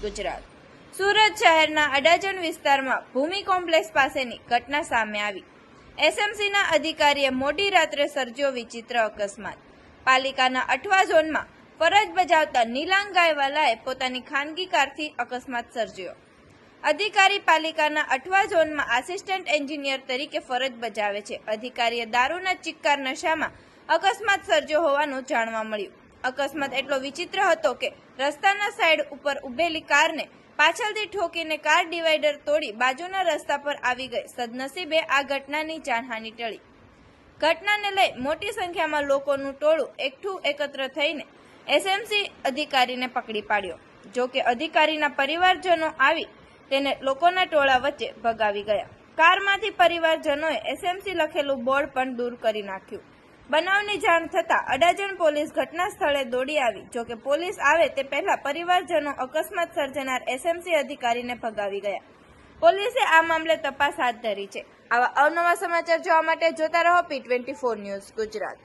ગુજરાત. સુરત શહેરના અડાજણ વિસ્તારમાં ભૂમિ કોમ્પ્લેક્સ પાસેની ઘટના સામે આવી. એસએમસીના અધિકારીએ મોડી રાત્રે સર્જ્યો વિચિત્ર અકસ્માત. પાલિકાના અઠવા ઝોનમાં ફરજ બજાવતા નીલાંગ ગાયવાલાએ પોતાની ખાનગી કારથી અકસ્માત સર્જ્યો. અધિકારી પાલિકાના અઠવા ઝોનમાં આસિસ્ટન્ટ એન્જિનિયર તરીકે ફરજ બજાવે છે. અધિકારીએ દારૂના ચિક્કાર નશામાં અકસ્માત સર્જ્યો હોવાનું જાણવા મળ્યું. અકસ્માત એટલો વિચિત્ર હતો કે રસ્તાના સાઈડ ઉપર ઉભેલી કારને પાછળથી ઠોકીને કાર ડિવાઈડર તોડી બાજુના રસ્તા પર આવી ગઈ સદનસીબે આ ઘટનાની જાનહાનિ ટળી. ઘટનાને લઈ મોટી સંખ્યામાં લોકોનું ટોળું એકઠું એકત્ર થઈને એસએમસી અધિકારીને પકડી પાડ્યો. જો કે અધિકારીના પરિવારજનો આવી તેને લોકોના ટોળા વચ્ચે ભગાવી ગયા. કારમાંથી પરિવારજનોએ એસએમસી લખેલું બોર્ડ પણ દૂર કરી નાખ્યું. બનાવની જાણ થતાં અડાજણ પોલીસ ઘટના સ્થળે દોડી આવી. જો કે પોલીસ આવે તે પહેલા પરિવારજનો અકસ્માત સર્જનાર એસએમસી અધિકારીને ભગાવી ગયા. પોલીસે આ મામલે તપાસ હાથ ધરી છે. આવા અવનવા સમાચાર જોવા માટે જોતા રહો P twenty four news Gujarat.